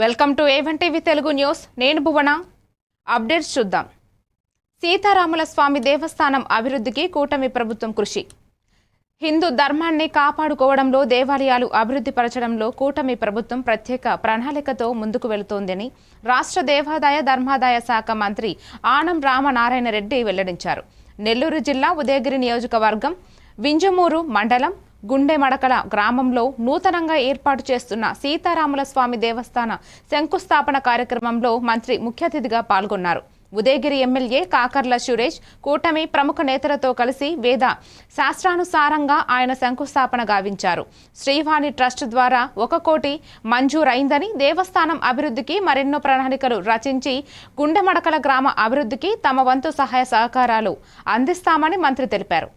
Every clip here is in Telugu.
Welcome to A one TV Telugu news. నేను భువన. అప్డేట్స్ చూద్దాం. సీతారాముల స్వామి దేవస్థానం అభివృద్ధికి కూటమి ప్రభుత్వం కృషి. హిందూ ధర్మాన్ని కాపాడుకోవడంలో దేవాలయాలు అభివృద్ధి పరచడంలో కూటమి ప్రభుత్వం ప్రత్యేక ప్రణాళికతో ముందుకు వెళుతోందని రాష్ట్ర దేవాదాయ ధర్మాదాయ శాఖ మంత్రి ఆనం రామనారాయణ రెడ్డి వెల్లడించారు. నెల్లూరు జిల్లా ఉదయగిరి నియోజకవర్గం వింజమూరు మండలం గుండెమడకల గ్రామంలో నూతనంగా ఏర్పాటు చేస్తున్న సీతారాముల స్వామి దేవస్థాన శంకుస్థాపన కార్యక్రమంలో మంత్రి ముఖ్య అతిథిగా పాల్గొన్నారు. ఉదయగిరి ఎమ్మెల్యే కాకర్ల సురేష్ కూటమి ప్రముఖ నేతలతో కలిసి వేద శాస్త్రానుసారంగా ఆయన శంకుస్థాపన గావించారు. శ్రీవాణి ట్రస్ట్ ద్వారా ఒక కోటి మంజూరైందని దేవస్థానం అభివృద్ధికి మరెన్నో ప్రణాళికలు రచించి గుండెమడకల గ్రామ అభివృద్ధికి తమ వంతు సహాయ సహకారాలు అందిస్తామని మంత్రి తెలిపారు.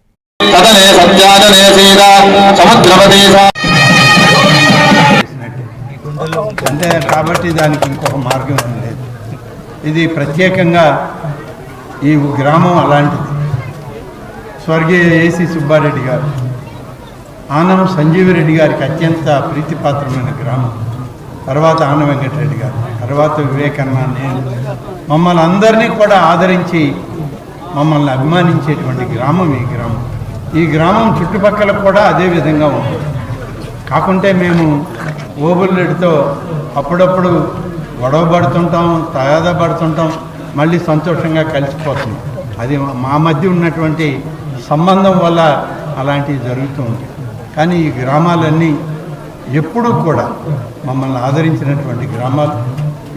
కథనే సత్యాదనే సీత సముద్రపతి కాబట్టి దానికి ఇంకొక మార్గం లేదు. ఇది ప్రత్యేకంగా ఈ గ్రామం అలాంటిది. స్వర్గీయ ఏసీ సుబ్బారెడ్డి గారు ఆనం సంజీవిరెడ్డి గారికి అత్యంత ప్రీతిపాత్రమైన గ్రామం. తర్వాత ఆన వెంకటరెడ్డి గారు తర్వాత వివేకన్న నేను మమ్మల్ని అందరినీ కూడా ఆదరించి మమ్మల్ని అభిమానించేటువంటి గ్రామం ఈ గ్రామం. ఈ గ్రామం చుట్టుపక్కల కూడా అదే విధంగా ఉంటుంది కాకుంటే మేము ఓబుల్లెడితో అప్పుడప్పుడు గొడవ పడుతుంటాం తయాద పడుతుంటాం మళ్ళీ సంతోషంగా కలిసిపోతుంది అది మా మధ్య ఉన్నటువంటి సంబంధం వల్ల అలాంటివి జరుగుతూ ఉంటాయి. కానీ ఈ గ్రామాలన్నీ ఎప్పుడూ కూడా మమ్మల్ని ఆదరించినటువంటి గ్రామాలు.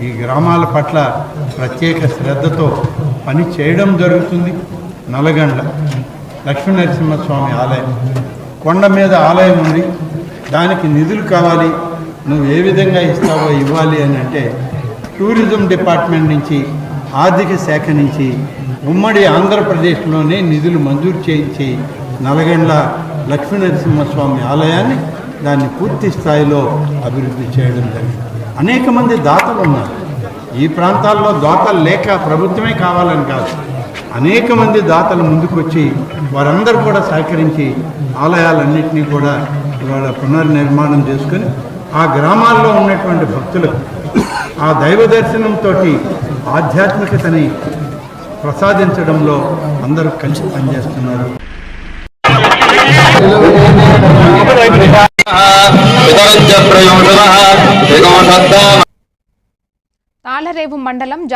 ఈ గ్రామాల పట్ల ప్రత్యేక శ్రద్ధతో పని చేయడం జరుగుతుంది. నలగండ్ల లక్ష్మీనరసింహస్వామి ఆలయం. కొండ మీద ఆలయం ఉంది. దానికి నిధులు కావాలి. నువ్వు ఏ విధంగా ఇస్తావో ఇవ్వాలి అని అంటే టూరిజం డిపార్ట్మెంట్ నుంచి ఆర్థిక శాఖ నుంచి ఉమ్మడి ఆంధ్రప్రదేశ్లోనే నిధులు మంజూరు చేయించి నలగండ్ల లక్ష్మీనరసింహస్వామి ఆలయాన్ని దాన్ని పూర్తి స్థాయిలో అభివృద్ధి చేయడం జరిగింది. అనేక మంది దాతలు ఉన్నారు. ఈ ప్రాంతాల్లో దాతలు లేక ప్రభుత్వమే కావాలని కాదు. అనేక మంది దాతలు ముందుకు వచ్చి వారందరూ కూడా సహకరించి ఆలయాలన్నింటినీ కూడా ఇవాళ పునర్నిర్మాణం చేసుకొని ఆ గ్రామాల్లో ఉన్నటువంటి భక్తులకు ఆ దైవ దర్శనంతో ఆధ్యాత్మికతని ప్రసాదించడంలో అందరూ కలిసి పనిచేస్తున్నారు. తాళరేవు మండలం జా